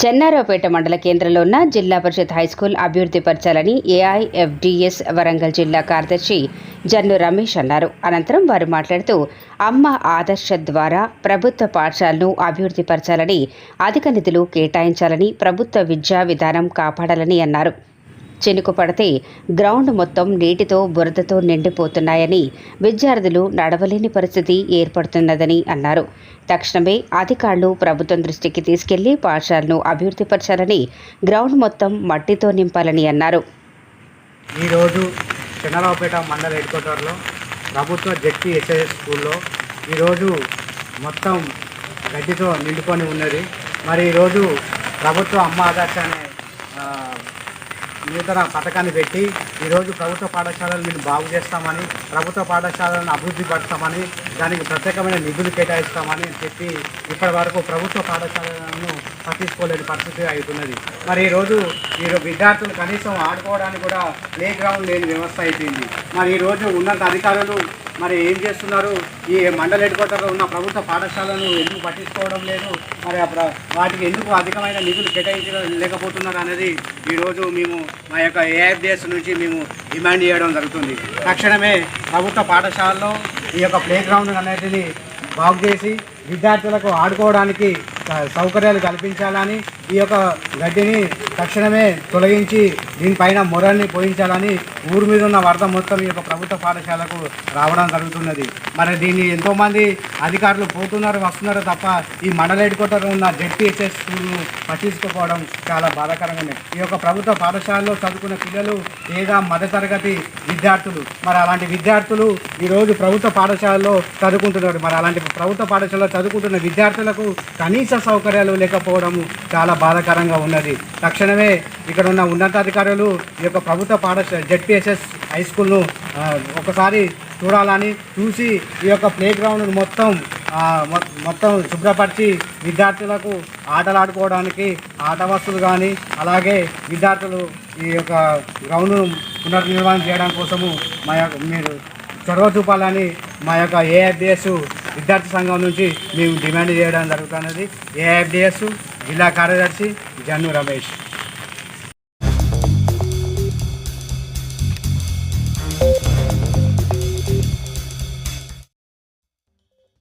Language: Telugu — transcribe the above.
చెన్నారావుపేట మండల కేంద్రంలో ఉన్న జిల్లా పరిషత్ హైస్కూల్ అభివృద్ధి పరచాలని ఏఐఎఫ్డిఎస్ వరంగల్ జిల్లా కార్యదర్శి జన్ను రమేష్ అన్నారు. అనంతరం వారు మాట్లాడుతూ అమ్మ ఆదర్శ ద్వారా ప్రభుత్వ పాఠశాలను అభివృద్ధి పరచాలని అధిక నిధులు కేటాయించాలని ప్రభుత్వ విద్యా విధానం కాపాడాలని అన్నారు. చినుకు పడితే గ్రౌండ్ మొత్తం నీటితో బురదతో నిండిపోతున్నాయని విద్యార్థులు నడవలేని పరిస్థితి ఏర్పడుతున్నదని అన్నారు. తక్షణమే అధికారులు ప్రభుత్వం దృష్టికి తీసుకెళ్ళి పాఠశాలను అభివృద్ధిపరచాలని గ్రౌండ్ మొత్తం మట్టితో నింపాలని అన్నారు. ఈరోజు చిన్నరావుపేట మండల హెడ్ క్వార్టర్లో ప్రభుత్వ జడ్పీ ఎస్ఎస్ స్కూల్లో ఈరోజు మొత్తం గడ్డితో నిండుకొని ఉన్నది. మరి ఈరోజు ప్రభుత్వ అమ్మ ఆదర్శ అనే నూతన పథకాన్ని పెట్టి ఈరోజు ప్రభుత్వ పాఠశాలలు మేము బాగు చేస్తామని ప్రభుత్వ పాఠశాలను అభివృద్ధి పడతామని దానికి ప్రత్యేకమైన నిధులు కేటాయిస్తామని చెప్పి ఇప్పటి వరకు ప్రభుత్వ పాఠశాలను పట్టించుకోలేని పరిస్థితి అవుతున్నది మరి ఈరోజు ఈ విద్యార్థులు కనీసం ఆడుకోవడానికి కూడా ప్లే గ్రౌండ్ లేని వ్యవస్థ అయిపోయింది. మరి ఈరోజు ఉన్నత అధికారులు మరి ఏం చేస్తున్నారు? ఈ మండల హెడ్ క్వార్టర్లో ఉన్న ప్రభుత్వ పాఠశాలను ఎందుకు పట్టించుకోవడం లేదు? మరి వాటికి ఎందుకు అధికమైన నిధులు కేటాయించలేకపోతున్నారు అనేది ఈరోజు మేము మా యొక్క ఏఐఫ్డిఎస్ నుంచి మేము డిమాండ్ చేయడం జరుగుతుంది. తక్షణమే ప్రభుత్వ పాఠశాలలో ఈ యొక్క ప్లే గ్రౌండ్ అనేటిది బాగు చేసి విద్యార్థులకు ఆడుకోవడానికి స- సౌకర్యాలు కల్పించాలని ఈ యొక్క గడ్డిని తక్షణమే తొలగించి దీనిపైన మొరల్ని పోయించాలని ఊరి మీద ఉన్న వరద మొత్తం ఈ యొక్క ప్రభుత్వ పాఠశాలకు రావడం జరుగుతున్నది. మరి దీన్ని ఎంతోమంది అధికారులు పోతున్నారు వస్తున్నారు తప్ప ఈ మండల హెడ్ క్వార్టర్ ఉన్న జెడ్పీహెచ్ఎస్ స్కూల్ను పట్టించుకోపోవడం చాలా బాధాకరంగానే ఈ యొక్క ప్రభుత్వ పాఠశాలలో చదువుకున్న పిల్లలు లేదా మధ్యతరగతి విద్యార్థులు. మరి అలాంటి విద్యార్థులు ఈరోజు ప్రభుత్వ పాఠశాలలో చదువుకుంటున్నారు. మరి అలాంటి ప్రభుత్వ పాఠశాలలో చదువుకుంటున్న విద్యార్థులకు కనీస సౌకర్యాలు లేకపోవడం చాలా బాధాకరంగా ఉన్నది. తక్షణమే ఇక్కడ ఉన్న ఉన్నతాధికారులు ఈ యొక్క ప్రభుత్వ పాఠశాల జెడ్పిఎస్ఎస్ హై స్కూల్ను ఒకసారి చూడాలని చూసి ఈ యొక్క ప్లే గ్రౌండ్ మొత్తం మొ- మొత్తం శుభ్రపరిచి విద్యార్థులకు ఆటలాడుకోవడానికి ఆట వస్తువులు కానీ అలాగే విద్యార్థులు ఈ యొక్క గ్రౌండ్ను పునర్నిర్మాణం చేయడం కోసము మా యొక్క మీరు చొరవ చూపాలని మా యొక్క ఏఐఫ్డిఎస్ విద్యార్థి సంఘం నుంచి మేము డిమాండ్ చేయడం జరుగుతున్నది. ఏఐఫ్డిఎస్ జిల్లా కార్యదర్శి జన్ను రమేష్